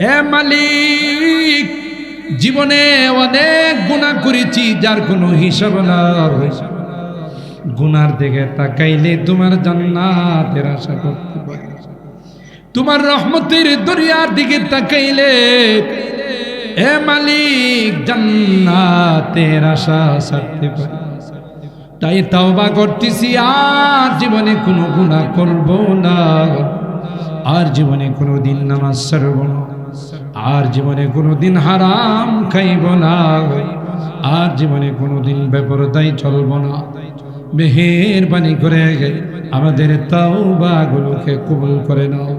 হে মালিক, জীবনে অনেক গুণা করেছি, যার কোনো হিসাব নাই। গুনার দিকে তাকাইলে তোমার জান্নাতের আশা করতে পারি। তোমার রহমতের দরিয়ার দিকে তাকাইলে, হে মালিক, জান্নাতের আশা ছাড়তে পারি। তাই তাওবা করতেছি, আর জীবনে কোনো গুনাহ করব না। আর জীবনে কোনো দিন নামাজ ছাড়ব না। আর জীবনে কোনো দিন হারাম খাইব না। আর জীবনে কোনো দিন বেপরদাই চলব না। মেহেরবানি করে আমাদের তাওবাগুলোকে কবুল করে নাও।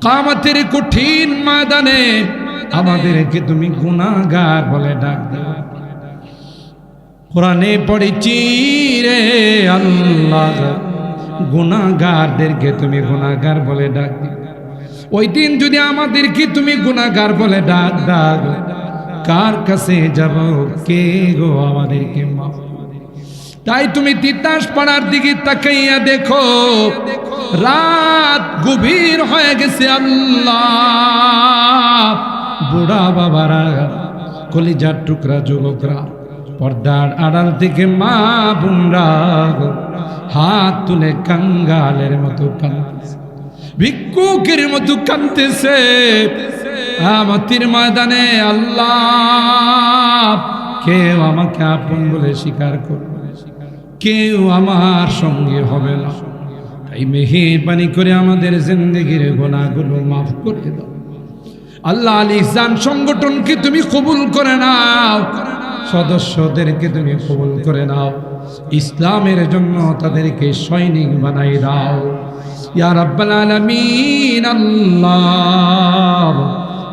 কামাতের কঠিন ময়দানে আমাদেরকে তুমি গুনাহগার বলে ডাক কোরআনে পড়েছি রে আল্লাহ গুনাগারদেরকে তুমি গুণাগার বলে ডাক দিও। ওই দিন যদি আমাদেরকে তুমি গুনাগার বলে ডাক ডাক কার কাছে যাব? কে গো আমাদেরকে তাই তুমি তিতাস পাড়ার দিকে তাকাইয়া দেখো, রাত গভীর হয়ে গেছে আল্লাহ। বুড়া বাবারা, কলিজার টুকরা, যুবকরা, পর্দার আড়াল থেকে মা বোনরা হাত তুলে কাঙ্গালের মতো কাঁদতেছে। ভিক্ষুকের মতো কাঁদতেছে। আমাতির ময়দানে আল্লাহ, কেউ আমাকে আপন বলে স্বীকার করবে কেউ আমার সঙ্গে হবে না। তাই মেহেরবানি করে আমাদের জিন্দগির গোনাগুলো মাফ করে দাও। আল্লাহ আলী সংগঠনকে তুমি কবুল করে নাও। সদস্যদেরকে তুমি কবুল করে নাও। ইসলামের জন্য তাদেরকে সৈনিক বানাই দাও।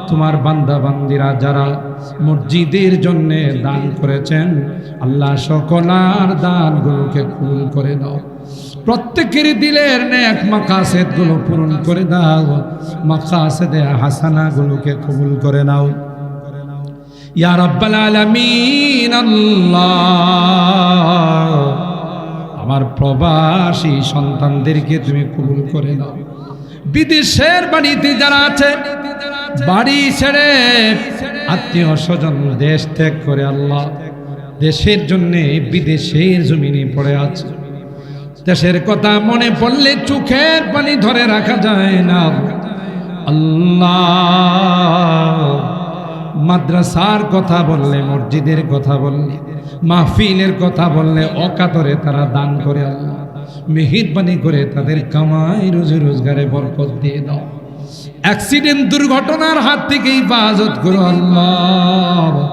তোমার বান্দা বান্দিরা যারা মসজিদের জন্য দান করেছেন, আল্লাহ সকলার দানগুলোকে কবুল করে দাও প্রত্যেকের দিলের নেক মাকাসেদগুলো পূরণ করে দাও, মাকাসেদে হাসানা গুলোকে কবুল করে নাও। ইয়া রাব্বাল আলামিন, আল্লাহ। প্রবাসী সন্তানদেরকে তুমি কবুল করে নাও বিদেশের বাড়িতে যারা আছে বাড়ি ছেড়ে আত্মীয় স্বজন দেশ ত্যাগ করে আল্লাহ। দেশের জন্য বিদেশের জমিনে পড়ে আছে। দেশের কথা মনে পড়লে চোখের পানি ধরে রাখা যায় না। আল্লাহ, মাদ্রাসার কথা বললে, মসজিদের কথা বললে মাহফিলের কথা বললে অকাতরে তারা দান করে আল্লাহ। মেহেরবানি করে তাদের কামাই রোজি রোজগারে বরকত দিয়ে দাও। অ্যাক্সিডেন্ট দুর্ঘটনার হাত থেকে হেফাজত করো আল্লাহ।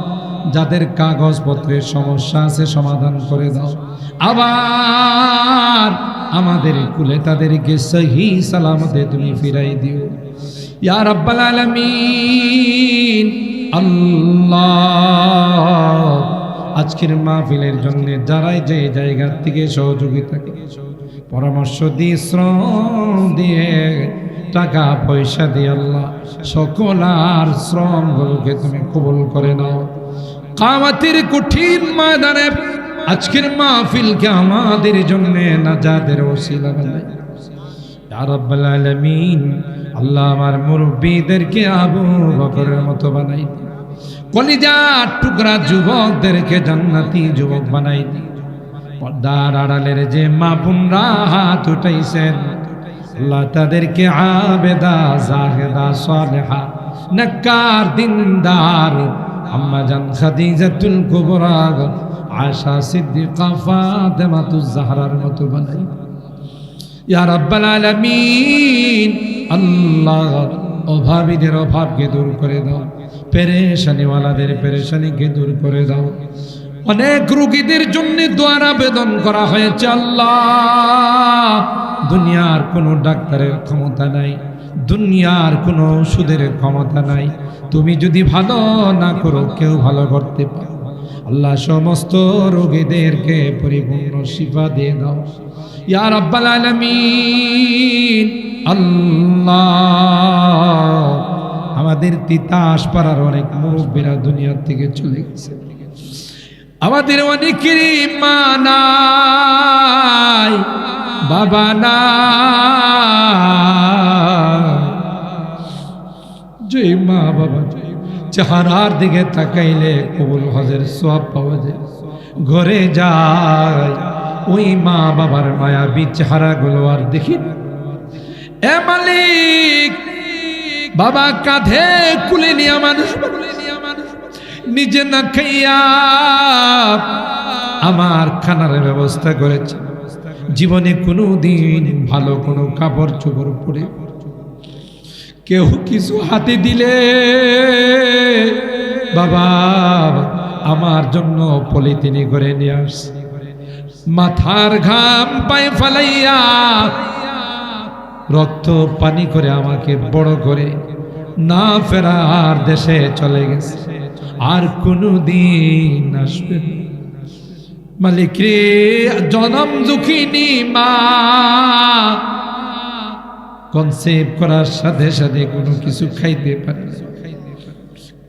যাদের কাগজপত্রের সমস্যা আছে সমাধান করে দাও। আবার আমাদের কুলে তাদেরকে সহি সালামতে তুমি ফিরাই দিও। ইয়া রাব্বাল আলামিন, আল্লাহ। আজকের মাহফিলের জন্য যারাই যে জায়গার থেকে সহযোগিতা পরামর্শ দিয়ে, শ্রম দিয়ে, টাকা পয়সা দিয়ে আল্লাহ সকল আর শ্রমগুলোকে তুমি কবুল করে নাও। কামাতির কঠিন ময়দানে আজকের মাহফিলকে আমাদের জন্য ওসিলা ইয়া রাব্বাল আলামিন, আল্লাহ আমার মুরব্বীদেরকে আবু বকরের মতো বানাই দি কলিজার টুকরা যুবকদেরকে জান্নাতি যুবক বানাই পর্দার আড়ালের যে মা বোনরা হাত উঠাইছেন তাদেরকে আবেদা, জাহেদা, সালেহা, নক্কার, দিনদার, আম্মা জান খাদিজাতুল কুবরা আশা সিদ্দিকা ফাতেমাতুজ জাহরার মতো বানাই। ইয়া রাব্বাল আলামিন, আল্লাহ অভাবীদের অভাবকে দূর করে দাও। পেরেশানিওয়ালাদের পেরেশানিকে দূর করে দাও। অনেক রুগীদের জন্য দোয়ার আবেদন করা হয়েছে, আল্লাহ। দুনিয়ার কোনো ডাক্তারের ক্ষমতা নাই, দুনিয়ার কোনো ওষুধের ক্ষমতা নাই। তুমি যদি ভালো না করো, কেউ ভালো করতে পারো আল্লাহ সমস্ত রোগীদেরকে পরিপূর্ণ শিফা দিয়ে দাও। ইয়া রাব্বাল আলামিন, আল্লাহ। আমাদের তিতাস পাড়ার অনেক মুরব্বীরা দুনিয়ার থেকে চলে গেছে। আমাদের অনেকেরই মা নাই, বাবা না মা বাবা, চেহারার দিকে তাকাইলে কবুল হজের সব পাওয়া যায়। ঘরে যায়, ওই মা বাবার মায়াবী চেহারাগুলো আর দেখি। এ মালিক বাবা কাঁধে কুলে নিয়ে মানুষ নিজে না খাইয়া আমার খানার ব্যবস্থা করেছে। জীবনে কোনো দিন ভালো কোনো কাপড় চোপড় পরে কেউ কিছু হাতে দিলে বাবা, আমার জন্য পলিথিনি করে নিয়ে আসছে। মাথার ঘাম পায়ে ফালাইয়া রক্ত পানি করে আমাকে বড় করে না ফেরার দেশে চলে গেছে আর কোনো দিন আসবে। মালিক রে জনম দুঃখিনী মা কনসেপ্ট করার সাথে সাথে কোনো কিছু খাইতে পারে।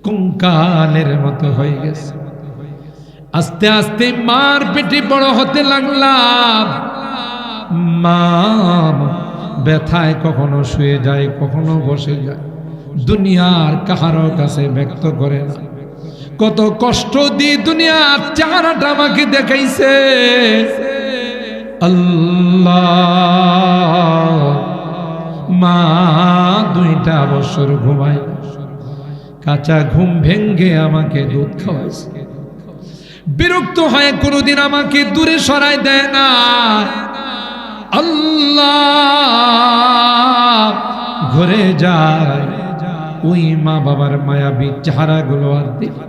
কঙ্কালের মতো হয়ে গেছে আস্তে আস্তে মার পেটে বড় হতে লাগলাম মা ব্যথায় কখনো শুয়ে যায়, কখনো বসে যায়। দুনিয়ার কাহারো কাছে ব্যক্ত করে না। কত কষ্ট দিয়ে দুনিয়ার চেহারাটা আমাকে দেখাইছে। আল্লাহ, মা দুইটা বছর ঘুমায় কাঁচা ঘুম ভেঙ্গে আমাকে দুধ খাওয়াইছে। বিরক্ত হয় কোনোদিন আমাকে দূরে সরাই দেয় না। আল্লাহ ঘরে যায় ওই মা বাবার মায়াবী চেহারাগুলো আর দেখি।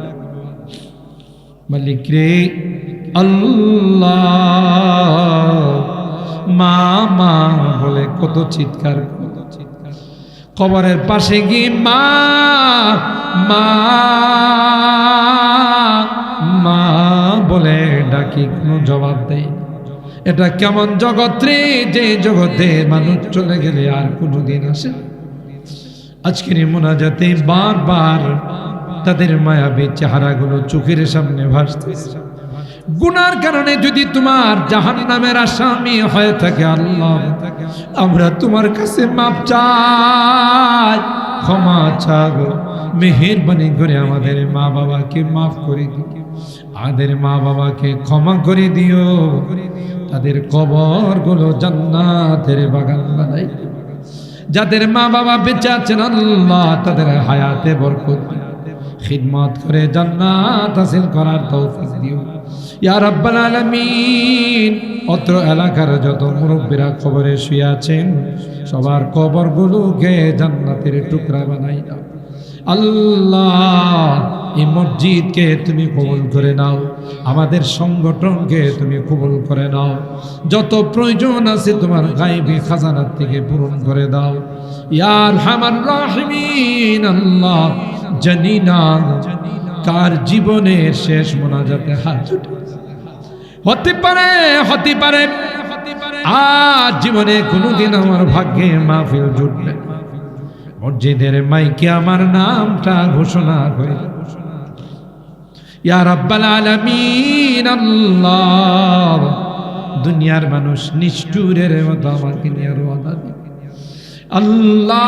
মালিক রে, আল্লাহ মা মা বলে কত চিৎকার কত চিৎকার কবরের পাশে গিয়ে মা মা মা বলে ডাকি, কোনো জবাব দেয়। এটা কেমন জগৎ রে? যে জগতে মানুষ চলে গেলে আর কোনোদিন আসে। আজকের মোনাজাতে বারবার তাদের মায়াবী চেহারাগুলো চোখের সামনে ভাসতেছে গুনার কারণে যদি তোমার জাহান নামের আসামি হয়ে থাকে আল্লাহ, আমরা তোমার কাছে মাপ চাই। ক্ষমা চাগো মেহেরবানি করে আমাদের মা বাবাকে মাফ করে দিও। আমাদের মা বাবাকে ক্ষমা করে দিও। তাদের কবরগুলো জান্নাতের বাগান বানাই। যাদের মা বাবা বেঁচে আছেন, আল্লাহ তাদের হায়াতে বরকত। খিদমত করে জান্নাত হাসিল করার তৌফিক দিও। ইয়া রাব্বাল আলামিন, অত্র এলাকার যত মুরব্বীরা কবরে শুয়ে আছেন, সবার কবরগুলোকে জান্নাতের টুকরা বানাই দাও। আল্লাহ, এই মসজিদকে তুমি কবুল করে নাও। আমাদের সংগঠনকে তুমি কবুল করে নাও। যত প্রয়োজন আছে তোমার গাইবি খাজানার থেকে পূরণ করে দাও। ইয়ার হামার রাহিমিন, আল্লাহ, জানি না কার জীবনের শেষ মোনাজাতে হাত হতে পারে হতে পারে, আজ জীবনে কোনোদিন আমার ভাগ্যে মাহফিল জুটবে। মসজিদের মাইকে আমার নামটা ঘোষণা আল্লাহ। দুনিয়ার মানুষ নিষ্ঠুরের মতো আমাকে আল্লাহ,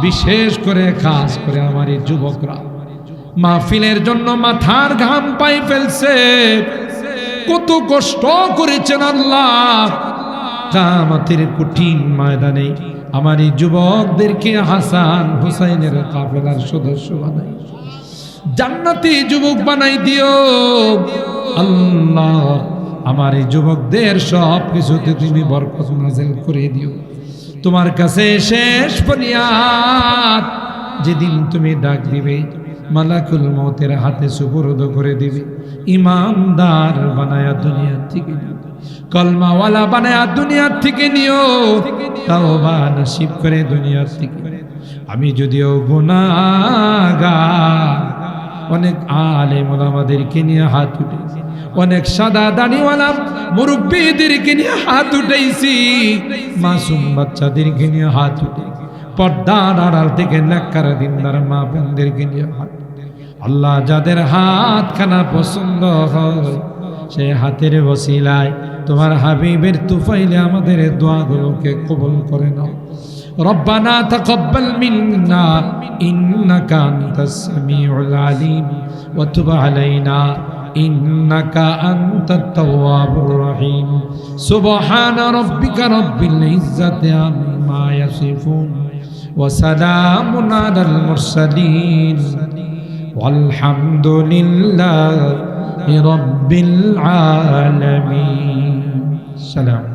বিশেষ করে খাস করে আমার এই যুবকরা। মাহফিলের জন্য মাথার ঘাম পাই ফেলছে। কত কষ্ট করেছেন আল্লাহ। কামাতের কঠিন ময়দানে আমার এই যুবকদেরকে হাসান হুসাইনের কাফেলার সদস্য বানাই। জান্নাতি যুবক বানাই দিও। আল্লাহ, আমার এই যুবকদের সব কিছুতে তুমি বরকত নাজেল করে দিও। তোমার কাছে শেষ ফরিয়াদ, যেদিন তুমি ডাক দিবে, মালাকুল মতের হাতে সুপুরদ করে দিবে। ইমানদার বানায়া দুনিয়া থেকে কলমাওয়ালা বানায়া দুনিয়ার থেকে নিও। তাও বা নসিব করে দুনিয়ার থেকে। আমি যদিও গুনাগার অনেক আলেম ওলামাদেরকে নিয়ে হাত উঠেছি অনেক সাদা দাড়িওয়ালা মুরব্বীদেরকে নিয়ে হাত উঠেছি। মাসুম বাচ্চাদেরকে নিয়ে হাত উঠে পর্দার আড়াল থেকে নাক্কার দিনদার মা বোনদেরকে নিয়ে হাত আল্লাহ যাদের হাত খানা পছন্দ হয়, সে হাতের বসিলায় তোমার হাবিবের তুফাইলে আমাদের দোয়াগুলোকে কবল করে নাও ربنا تقبل منا إنك أنت السميع العليم وتب علينا إنك أنت التواب الرحيم سبحان ربك رب العزة عما يصفون وسلام على المرسلين والحمد لله رب العالمين സലാം.